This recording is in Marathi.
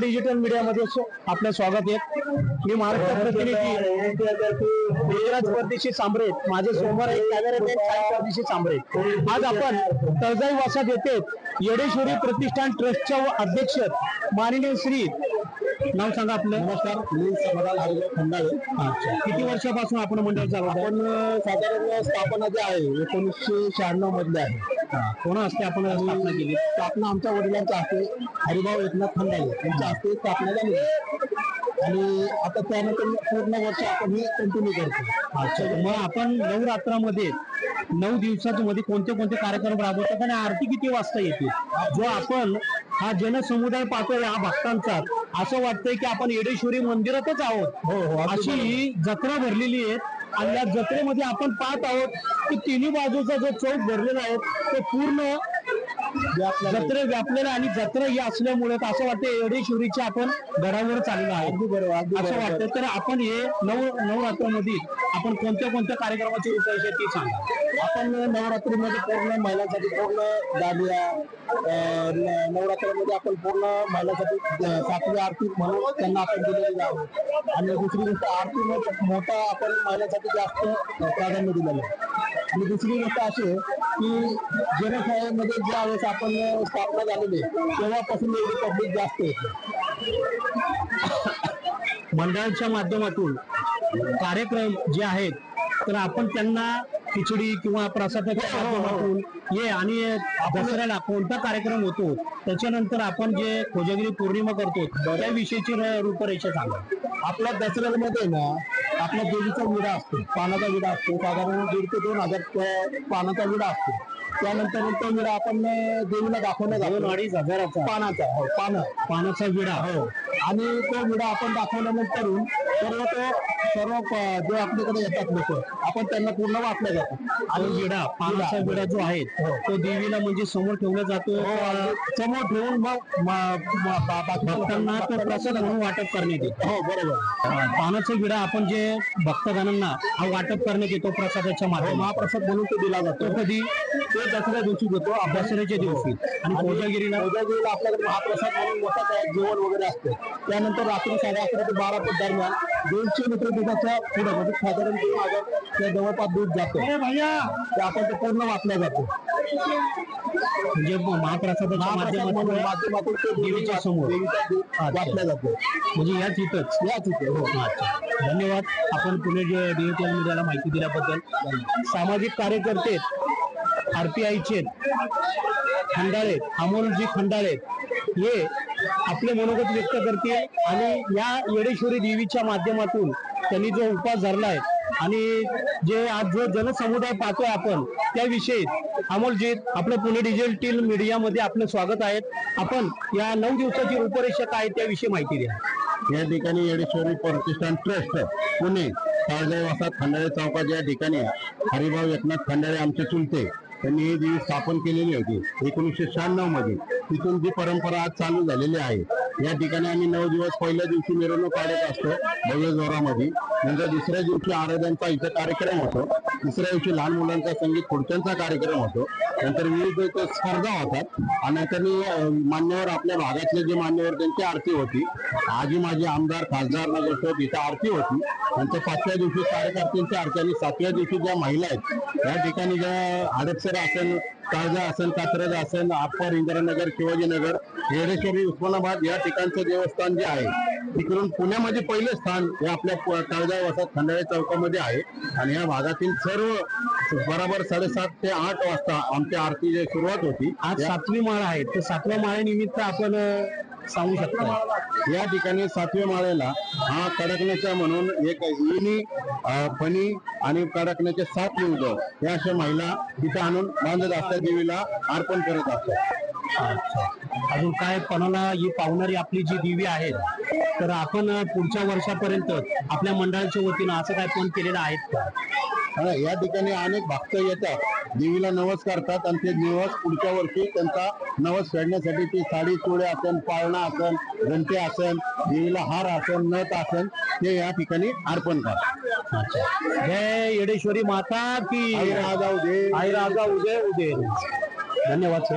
डिजिटल मीडियामध्ये आपलं स्वागत आहे. मी महाराष्ट्र प्रतिनिधी गुजरात परदेशी सांबरे माझे साई परदेशी सांबरे आज आपण तळजाई वासात येथे येडेश्वरी प्रतिष्ठान ट्रस्टच्या अध्यक्ष माननीय श्री नाव सांगा आपलं. नमस्कार मी समाधान हरिभाऊ खंडाळे. किती वर्षापासून आपण मंडळ चालवत आपण साधारण स्थापना जी आहे एकोणीसशे शहाण्णव मधली आहे. कोण असते आपण स्थापना केली? स्थापना आमच्या वडिलांच्या हस्ते हरिभाऊ एकनाथ खंडाळे यांच्या हस्ते स्थापना झाली आणि आता त्यानंतर पूर्ण वर्ष आपण हे कंटिन्यू करतो. मग आपण नवरात्रामध्ये नऊ दिवसाच्या मध्ये कोणते कोणते कार्यक्रम राबवतात आणि आरती किती वाजता येते? जो आपण हा जनसमुदाय पाहतोय हा भक्तांचा असं वाटतंय की आपण येडेश्वरी मंदिरातच आहोत. हो हो. अशी ही जत्रा भरलेली आहे. आणि या जत्रेमध्ये आपण पाहत आहोत की तिन्ही बाजूचा जो चौक भरलेला आहे तो पूर्ण जत्रे व्यापलेला आणि जत्रा ही असल्यामुळे असं वाटतं येडेश्वरीच्या आपण गडावर चाललो आहे बरोबर असं वाटतं तर आपण हे नव नवरात्रामध्ये आपण कोणत्या कोणत्या कार्यक्रमाची रूपरेषा ती सांगा. आपण नवरात्रीमध्ये पूर्ण महिलांसाठी पूर्ण न- नवरात्रामध्ये आपण पूर्ण महिलांसाठी सातवी आरती म्हणून त्यांना आपण दिलेली आहे. आणि दुसरी गोष्ट आरतीमध्ये मोठा आपण महिलांसाठी जास्त प्राधान्य दिलेलं आहे. आणि दुसरी गोष्ट अशी आहे की जनशाळेमध्ये ज्या वेळेस आपण स्थापना झालेली तेव्हापासून एवढी पब्लिक जास्त येते मंडळाच्या माध्यमातून कार्यक्रम जे आहेत तर आपण त्यांना खिचडी किंवा प्रसादाच्या माध्यमातून ये आणि दसऱ्याला कोणता कार्यक्रम होतो त्याच्यानंतर आपण जे कोजागिरी पौर्णिमा करतो त्याविषयीची रूपरेषा सांगा. आपल्या दसऱ्यामध्ये ना आपल्या देवीचा विडा असतो पानाचा विडा असतो. साधारण दीड ते दोन हजार पानाचा विडा असतो. त्यानंतर तो विडा आपण देवीला दाखवण्यात दोन अडीच हजाराचा. पानाचा हो पानं. पानाचा विडा. हो. आणि तो विडा आपण दाखवल्यानंतर सर्व तो सर्व जे आपल्याकडे येतात लोक आपण त्यांना पूर्ण वाटलं जातो. आणि विडा पानाचा विडा. जो आहे तो देवीला म्हणजे समोर ठेवला जातो. समोर ठेवून मग भक्तांना तो प्रसाद म्हणून वाटप करण्यात येतो. हो बरोबर. पानाचा विडा आपण जे भक्तजनांना हा वाटप करण्यात येतो प्रसादाच्या माध्यमातून. महाप्रसाद म्हणून तो दिला जातो. कधी? तो दसऱ्या दिवशी देतो दसऱ्याच्या दिवशी. आणि कोजागिरीला? कोजागिरीला आपल्याकडे महाप्रसाद म्हणून मोठा जेवण वगैरे असते. त्यानंतर रात्री साडे अकरा ते बारा दरम्यान दोनशे लिटर दुधाच्या पुढे म्हणजे साधारण त्या जवळपास दूध जातो. ते आपण ते पूर्ण वाटलं जातो. म्हणजे महाप्रसादाच्या माध्यमातून माध्यमातून ते देवीच्या समोर. वाटलं जातं. म्हणजे याच इथंच? याच इथे हो. धन्यवाद. आपण पुणे जे डिजिटल मीडियाला माहिती दिल्याबद्दल. सामाजिक कार्यकर्ते आरपीआयचे खंडाळे अमोलजी खंडाळे हे आपले मनोगत व्यक्त करतील आणि या येडेश्वरी देवीच्या माध्यमातून त्यांनी जो उपास धरलाय आणि जे आज जो जनसमुदाय पाहतोय आपण त्याविषयी अमोलजीत आपलं पुणे डिजिटल मीडियामध्ये आपलं स्वागत आहे. आपण या नऊ दिवसाची रूपरेषा काय आहे त्याविषयी माहिती द्या. या ठिकाणी येडेश्वरी प्रतिष्ठान ट्रस्ट पुणे ताळजाई वासात खंडाळे चौकात या ठिकाणी हरिभाऊ एकनाथ खंडाळे आमचे चुलते त्यांनी ही देवी स्थापन केलेली होती एकोणीसशे शहाण्णवमध्ये. तिथून जी परंपरा आज चालू झालेली आहे. या ठिकाणी आम्ही नऊ दिवस पहिल्या दिवशी मिरवणूक काढत असतो भव्य जोरामध्ये. नंतर दुसऱ्या दिवशी आराध्यांचा इथं कार्यक्रम होतो. तिसऱ्या दिवशी लहान मुलांचा संगीत खुर्च्यांचा कार्यक्रम होतो. नंतर विविध स्पर्धा होतात. आणि त्यांनी मान्यवर आपल्या भागातले जे मान्यवर त्यांची आरती होती. आजी माझे आमदार खासदार नगरसेवक इथं आरती होती. नंतर पाचव्या दिवशी कार्यकर्त्यांची आरती आणि सातव्या दिवशी ज्या महिला आहेत या ठिकाणी ज्या हडपसर असेल काळजा असेल कात्रज असेल आपर इंदिरानगर शिवाजीनगर येडेश्वरी उस्मानाबाद या ठिकाणचं देवस्थान जे आहे तिकडून पुण्यामध्ये पहिले स्थान हे आपल्या काळजा वसात खंडाळे चौकामध्ये आहे. आणि या भागातील सर्व बरोबर साडेसात ते आठ वाजता आमची आरती जी सुरुवात होती आज सातवी माळ आहे. तर सातव्या माळेनिमित्त आपण सांगू शकता. या ठिकाणी सातव्या माळ्याला हा कडकण्याचा म्हणून एक इनी फणी आणि कडकण्याचे सात लिंग या अशा महिला तिथे आणून बांधत असतात देवीला अर्पण करत असतात. अच्छा. अजून काय कोणाला ही पावणारी आपली जी देवी आहेत तर आपण पुढच्या वर्षापर्यंत आपल्या मंडळाच्या वतीनं असं काय फोन केलेलं आहेत का हा, या ठिकाणी अनेक भक्त येतात देवीला नवस करतात आणि ते नवस पुढच्या वर्षी त्यांचा नवस फेडण्यासाठी ती साडी चोळे असेल पाळणा असेल घंटे असेल देवीला हार असेल नथ असेल ते या ठिकाणी अर्पण करतात. जय येडेश्वरी माता की आई राजा उदे आई राजा उदय उदय. धन्यवाद सर